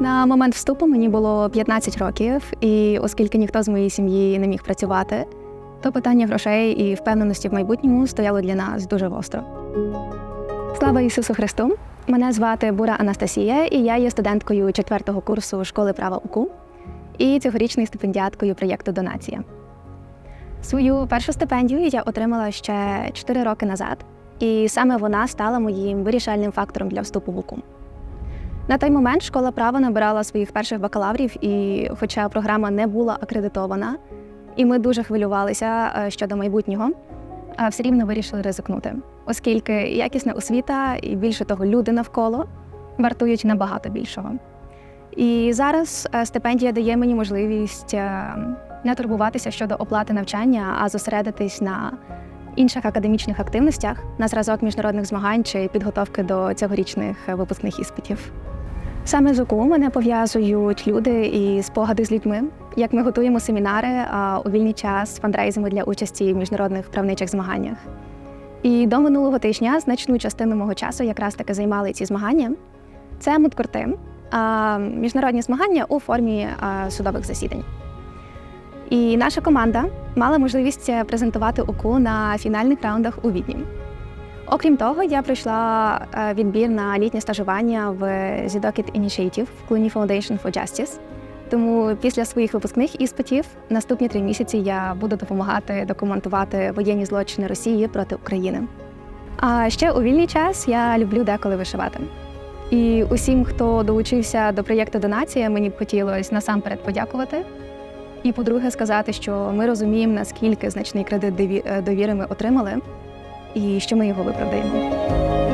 На момент вступу мені було 15 років, і оскільки ніхто з моєї сім'ї не міг працювати, то питання грошей і впевненості в майбутньому стояло для нас дуже гостро. Слава Ісусу Христу! Мене звати Бура Анастасія, і я є студенткою четвертого курсу школи права УКУ і цьогорічною стипендіаткою проєкту Донація. Свою першу стипендію я отримала ще 4 роки назад, і саме вона стала моїм вирішальним фактором для вступу в УКУ. На той момент школа права набирала своїх перших бакалаврів, і хоча програма не була акредитована, і ми дуже хвилювалися е, щодо майбутнього, все рівно вирішили ризикнути, оскільки якісна освіта і більше того, люди навколо вартують набагато більшого. І зараз е, стипендія дає мені можливість не турбуватися щодо оплати навчання, а зосередитись на інших академічних активностях на зразок міжнародних змагань чи підготовки до цьогорічних е, випускних іспитів. Саме з УКУ мене пов'язують люди і спогади з людьми, як ми готуємо семінари, у вільний час фандрейзимо для участі в міжнародних правничих змаганнях. І до минулого тижня значну частину мого часу якраз таки займали ці змагання. Це мудкорти, міжнародні змагання у формі судових засідань. І наша команда мала можливість презентувати УКУ на фінальних раундах у Відні. Окрім того, я пройшла е, відбір на літнє стажування в Zidokit Initiative в Clooney Foundation for Justice. Тому після своїх випускних іспитів наступні три місяці я буду допомагати документувати воєнні злочини Росії проти України. А ще у вільний час я люблю деколи вишивати. І усім, хто долучився до проєкту Донація, мені б хотілося насамперед подякувати. І, по-друге, сказати, що ми розуміємо, наскільки значний кредит е, довіри ми отримали, і що ми його виправдаємо.